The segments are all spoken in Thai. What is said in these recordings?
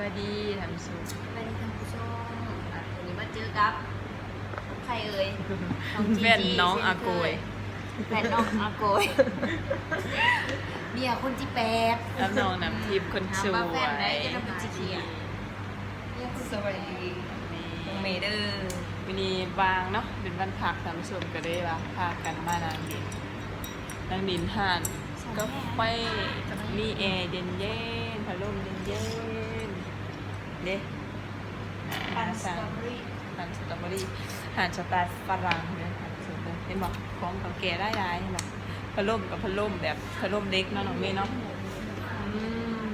บายดีท่านผู้ชมไปที่ท่านผู้ชมอะวันนี้มาเจอกับใครเอ่ยน้องจีแม่นจีน้องอาโกยแฟนน้องอาโกยเบียร์คนที่แปดแล้วน้องน้ำทิพย์คนสวถามว่าแฟนไหนจะนำเป็นจีเคียสวัสดีน้องเมเดอร์วันนี้บางเนาะเป็นวันพักท่านผู้ชมก็ได้ว่าพากันมานางดินนางดินห่านก็ไฟมีแอร์เย็นเย็นๆพัดลมเย็น เย็นๆเด้ปันสสั่ตงรอเบอรี่ทานสตรอเบอรี่ทานสไตล์ฝรั่งเนี่ยทานสุดเลยเห็นบอกของของแก่ได้ได้เห็นบอกพัดลมกับพัดลมแบบพัดลมเล็กเนาะน้องเมย์เนาะอืม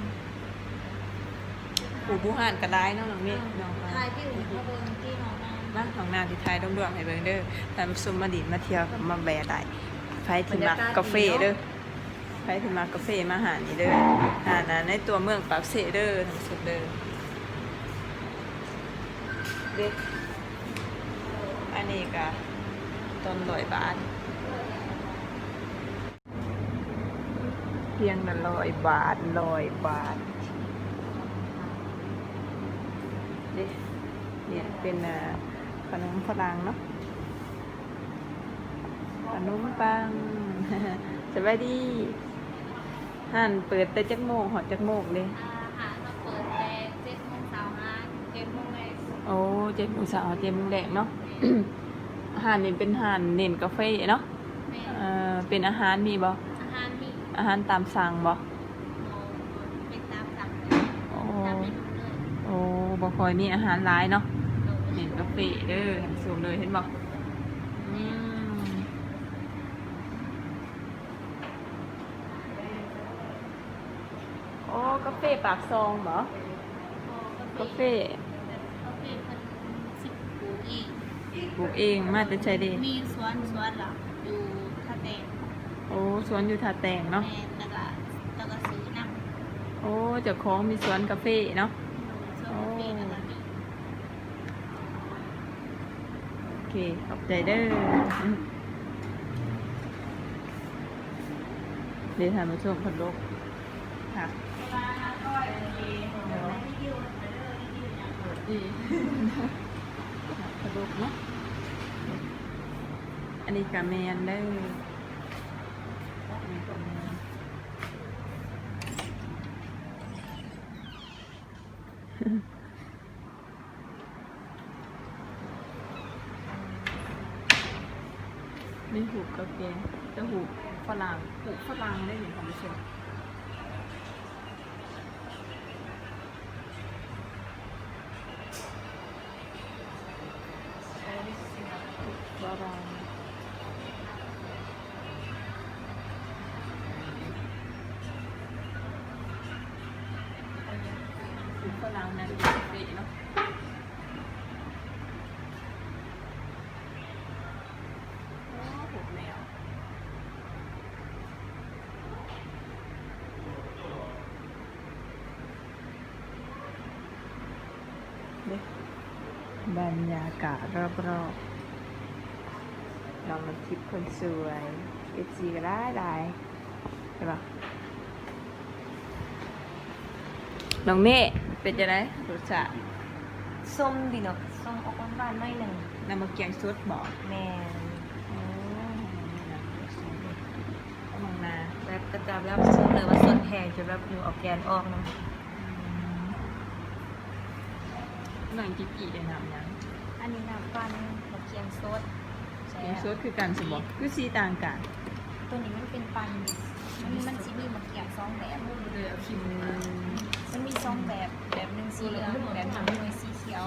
ปูบูห่านก็ได้เนาะน้องเมย์น้องทายพี่อุ่นเขาเบิ่งที่น้องนางบ้านของนางที่ไทยต้องดวงให้เบิ่งเด้อทำซุมมาดินมาเที่ยวกับมาแบะได้ไฟที่มากาแฟเด้อไฟที่มากาแฟมาหานี่เด้อหานะในตัวเมืองปากเสเด้อทั้งสุดเด้อ เด็กอันนี้ก็ต้นลอยบาทเพียงละร้อยบาทร้อยบาทเด็เนี่ยเป็นขนมฝรั่งเนาะขนมปังสวัสดีห่านเปิดแต่จักโมงหอดจักโมงเลย โอ้เจ็ดโมงเช้าเจ็ดโมงแดงเนาะห่านนี่เป็นห่านเน้นกาแฟเนาะแม่เอ่อเป็นอาหารมีบ่อาหารมีอาหารตามสั่งบ่โมเป็นตามสั่งโอ้ตามเมนูเลยโอ้บ่ค่อยมีอาหารหลายเนาะโดเห็นกาแฟเด้อทำสูงเลยเห็นบอกอืมโอ้กาแฟปากซองเหรอกาแฟ กาแฟมันสิบปูอีก ปลูกเองมาแต่ใช้เดมีสวนสวนหลักอยู่ท่าแดงโอ้สวนอยู่ท่าแตงเนาะแม่แล้วก็แล้วก็ซื้อน้ำโอ้เจ้าของมีสวนกาแฟเนาะ สวนกาแฟแล้วก็มีโอเค ขอบใจเด้อเดี๋ยวทำมาช่วงพัดลมค่ะดีพัดลมเนาะอันนี้กาแมนเด้อ อันนี้กาแมนนี่หูกาแฟจะหูฝรั่งหูฝรั่งได้เห็นความรู้สึกฝรั่งหูฝรั่งนะดูกาแฟเนาะโอ้หูแมว บรรยากาศรอบๆเรามาทิพย์คนสวยเอฟซีก็ได้ได้ใช่ปะน้องเมฆเป็นจะได้รสชาติส้มดีเนาะส้มออกหวานๆหน่อยหนึ่งนำมาเกียงซดบอกแม่โอ้มองนาแบบกระจับแล้วส้มเลยว่าส้นแพงจนแบบอยู่ออกแกนออกนะ หนังกิ๊กกี้ได้นำยังอันนี้น้ำปันมะเขียงสดเกียงซดคือกันสมบอกคือสีต่างกันตัวนี้มันเป็นปันมันมันสิมีมะเขียงสองแบบเลยอคิมมันมีสองแบบแบบหนึ่งสีเหลืองแบบหนึ่งหน่วยสีเขียว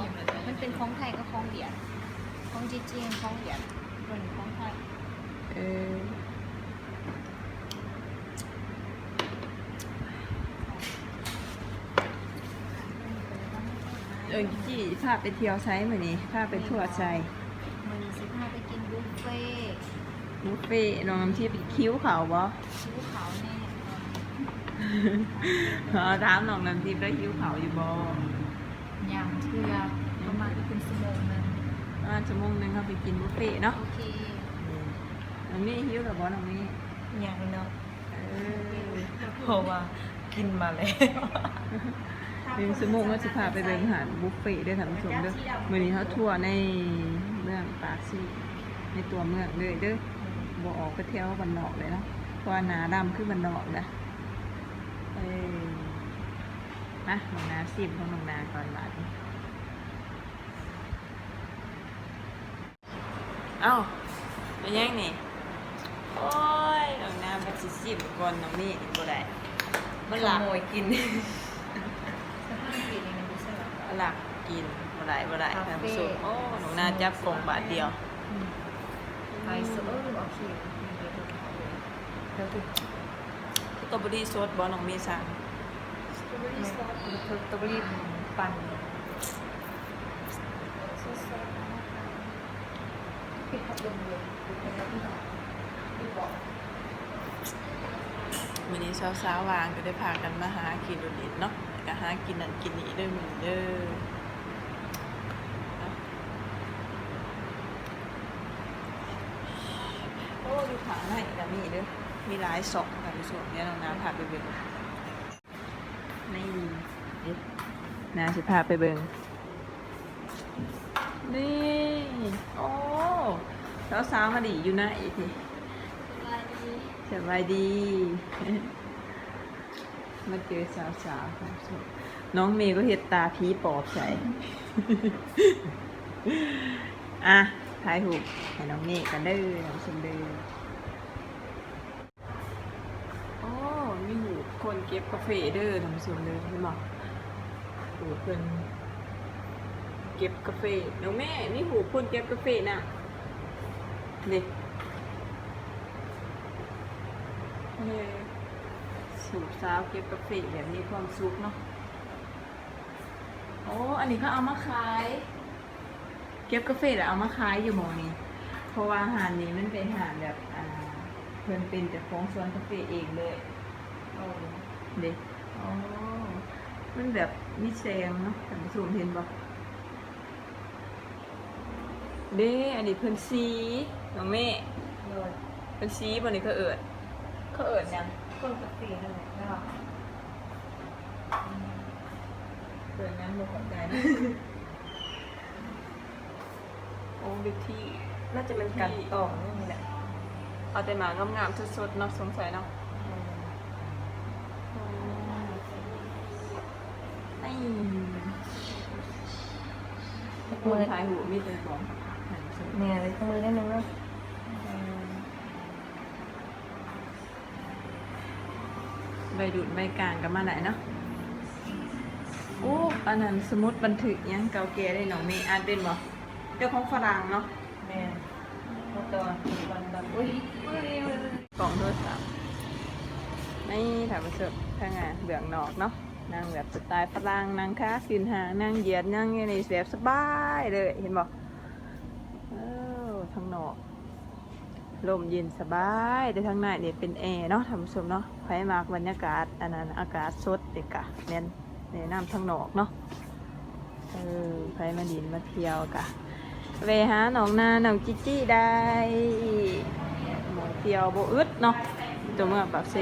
มันเป็นของไทยกับของเวียดของจีจีนของเวียดตัวนของไทย เออ เออกิ๊กกี้พาไปเที่ยวไซส์เหมือนนี้พาไปทั่วไซส์มันสิพาไปกินบุฟเฟ่ต์บุฟเฟ่ต์น้องน้ำที่ไปคิ้วเขาบ่ชิวเขาแน่เออถามน้องน้ำทิพย์ได้คิ้วเขาอยู่บ่ยำเทือประมาณเป็นชั่วโมงนึงว่าชั่วโมงหนึงเขาไปกินบุฟเฟ่ต์เนาะโอเคน้องนี่คิ้วกับบ่น้องนี่ยังเนาะเออเพราะว่ากินมาแล้ว ทาหนึ่งโมงก็จะพาไปเดินอาหารบุฟเฟ่ต์ด้วยท่านผู้ชมเด้อมื้อนี้เขาทัวร์ในเมืองปากซีในตัวเมืองเลยเด้อบออกไปเที่ยวบ้านนอกเลยเนาะเพราะว่าหนาดำคือบ้านนอกนะเอ้ยมาหนองนาซิมของหนองนาก่อนบาดนี้เอ้าไปยังนี่โอ้ยหนองนามันสิซิมก่อนหนองนี่บ่ได้มันหลัขกโมยกิน สภาพปีนี้มันดูสลับหลักกินบ่ได้บ่ได้คาเฟ่ท่านผู้ชมโอ้หนองนาจับกล่องบาทเดียวไอโซเออโอเคเดี๋ยวดูสตรอเบอรี่ซดบ่น้องมีสั่งสตรอเบอรี่ซอสสตรอเบอรี่ปั่นซอสซอสปิดพัดลมเลยปิดพัดลมที่หนปิดเบอกมื้อนี้เช้าๆวางก็ได้พากันมาหากินดุดินเนาะแล้วก็ หากินนั่นกินนี่เด้อมื้อนี้เด้อเนาะโอ้ดูขาให้ก็มีเด้อมีหลายสอกท่านผู้ชมเนี่ยน้องนาพาไปเบิ่งนี่เอ๊ะนาสิพาไปเบิ่งนี่โอ้แล้วสาวมาดีอยู่นะอีทีสบายดี มาเจอสาวสาวๆน้องเมย์ก็เห็ดตาผีปอบใส่ อะถ่ายหูให้น้องเมย์กันเด้อน้องชมเด้อโอ้มีหูคนเก็บกาแฟเด้อน้องชมเด้อเห็นบ่หูปเพิ่นเก็บกาแฟน้องแม่นี่หูคนเก็บกาแฟน่ะนี่นี่ สูบสาวเก็บกาแฟแบบมีความสุขเนาะโอ้อันนี้เขาเอามาขาย เก็บกาแฟแล้วเอามาขายอยู่หมองนี้ เพราะว่าอาหารนี้มันเป็นอาหารแบบอ่าเพิ่นเป็นเจ้าของสวนกาแฟเองเลยโอ้เด็กอ๋อมันแบบมีแสงเนาะท่านผู้ชมเห็นบ่เด้อันนี้เพิ่นสีน้องเม่โดนเพิ่นสีบ่นี่เขาเอิดเขาเอิดหยัง ต้นกาแฟนั่นแหละนะคะเอิดหยังบ่เข้าใจนะโอ้วิธีน่าจะเป็นการตองนี่แหละเอาแต่หมางามๆสดๆเนาะสงสัยเนาะไอ้คนถ่ายหูมีแต่ของหันสดเนี่ยเลยมือได้นึงว่า ใบดูดใบกลางกันมาไหนเนาะโอ้อันนั้นสมุดบันทึกยังเก่าแก่ได้หนองเมย์อ่านเป็นบ่เจ้าของฝรั่งเนาะแม่พอตอนตอนตอนอุ้ยอุ้ยอุ้ยกล่องโทรศัพท์นี่ถ่ายมาเสิร์ฟทางงานเบื้องนอกเนาะนั่งแบบสไตล์ฝรั่งนั่งค้ากินหางนั่งเหยียดนั่งอยังในแบบสบายเลยเห็นบ่เออทางนอกลมเย็นสบายแต่ทางในเนี่ยเป็นแอร์เนาะท่านผู้ชมเนาะ ไฟมากบรรยากาศ อันนั้นอากาศสดเด็กะเน้นในน้ำทางนอกเนาะเออไฟมาดินมาเที่ยวกะเวหาหนองนาหนองจิจี้ได้หมอเที่ยวโบอึดเนาะตัวเมื่องปากเซ